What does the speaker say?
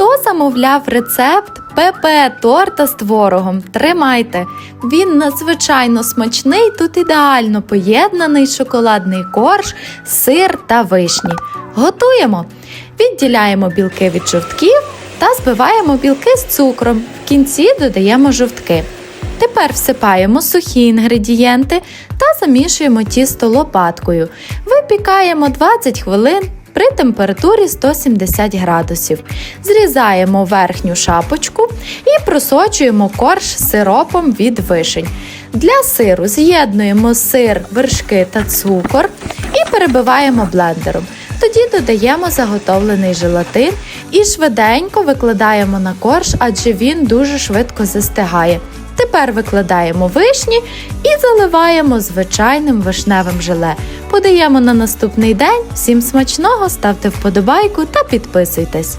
Хто замовляв рецепт ПП торта з творогом? Тримайте! Він надзвичайно смачний, тут ідеально поєднаний шоколадний корж, сир та вишні. Готуємо! Відділяємо білки від жовтків та збиваємо білки з цукром. В кінці додаємо жовтки. Тепер всипаємо сухі інгредієнти та замішуємо тісто лопаткою. Випікаємо 20 хвилин при температурі 170 градусів. Зрізаємо верхню шапочку і просочуємо корж сиропом від вишень. Для сиру з'єднуємо сир, вершки та цукор і перебиваємо блендером. Тоді додаємо заготовлений желатин і швиденько викладаємо на корж, адже він дуже швидко застигає. Тепер викладаємо вишні і заливаємо звичайним вишневим желе. Подаємо на наступний день. Всім смачного, ставте вподобайку та підписуйтесь.